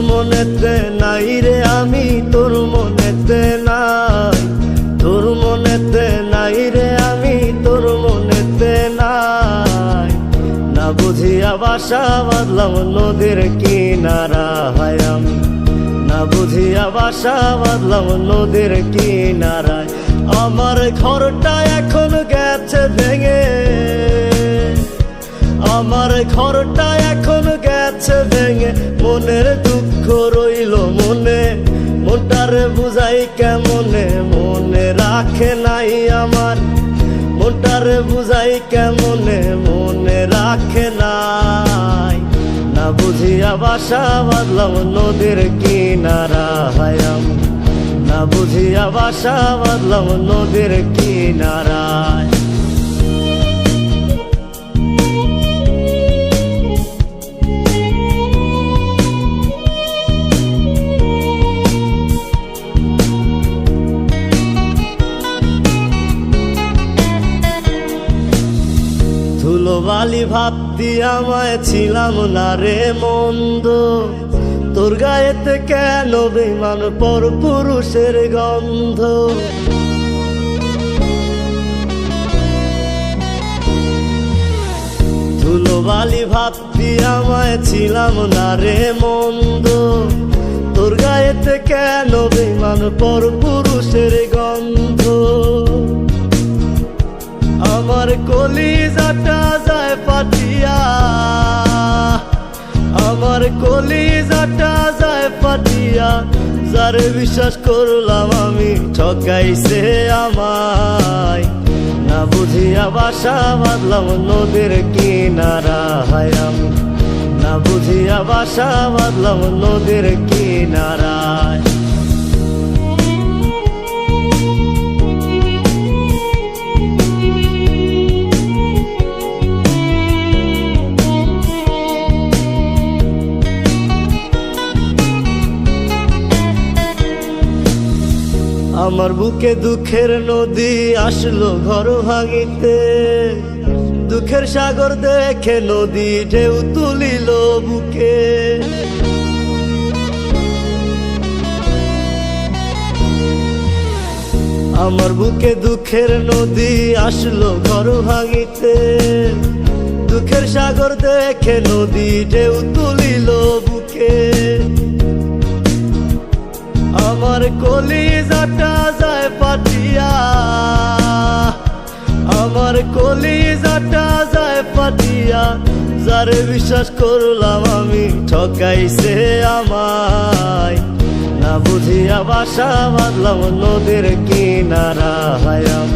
মনেতে নাই রে আমি, তোর মনেতে নাই তোর মনেতে নাই রে আমি, তোর মনেতে নাই। না বুঝিয়া বাসা বাঁধলাম নদীর কিনারা হায় আমি। না বুঝিয়া বাসা বাঁধলাম নদীর কিনারায়। আমার ঘরটা এখন গেছে ভেঙে। আমার ঘরটা এখন গেছে ভেঙে মনের দুঃখ রইল মনে। মনটারে বুঝাই কেমনে মনে রাখে নাই আমার। মনটারে বুঝাই কেমনে মনে রাখে নাই। না বুঝিয়া বাসা বাঁধলাম নদীর কিনারা হায়াম না বুঝিয়া বাসা বাঁধলাম নদীর কিনারায় ধুলোবালি ভাবতি আমায় ছিলাম না রে মন্দ। তোর গায়েতে কেন বেমান পর পুরুষের গন্ধ? ধুলোবালি ভাবতি আমায় ছিলাম না রে মন্দ। তোর গায়েতে কেন বেমান পর পুরুষের গন্ধ? আমার কলিজাটা পাটিয়া আমার কলিজাটা যায় পাটিয়া যারে বিশ্বাস করলাম আমি ঠকাইছে আমায়। না বুঝিয়া বাসা বাঁধলাম নদীর কিনারা, হায় আমি না বুঝিয়া বাসা বাঁধলাম নদীর কিনারায়। আমার বুকে দুঃখের নদী আসলো ঘর ভাঙিতে। দুঃখের সাগর দেখে নদী ঢেউ তুলিল বুকে। আমার বুকে দুঃখের নদী আসলো ঘর ভাঙিতে। দুঃখের সাগর দেখে নদী ঢেউ তুলিল বুকে। আমার কলিজাটা যায় পাটিয়া যারে বিশ্বাস করলাম আমি ঠকাইছে আমায়। না বুঝিয়া বাসা বাঁধলাম নদীর কিনারা হায়াম।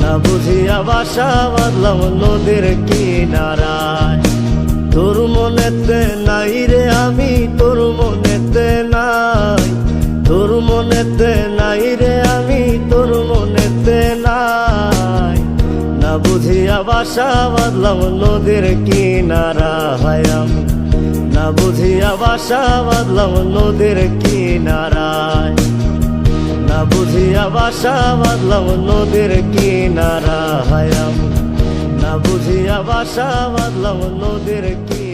না বুঝিয়া বাসা বাঁধলাম নদীর কিনারায় তোর মনেতে নাই রে আমি, তোর মনেতে নাই। তোর মনেতে বাসা বাঁধলাম নদীর কিনারা হায়াম। না বুঝিয়া বাসা বাঁধলাম নদীর কিনারায়। না বুঝিয়া বাসা বাঁধলাম নদীর কিনারা হায়াম। না বুঝিয়া বাসা বাঁধলাম নদীর কি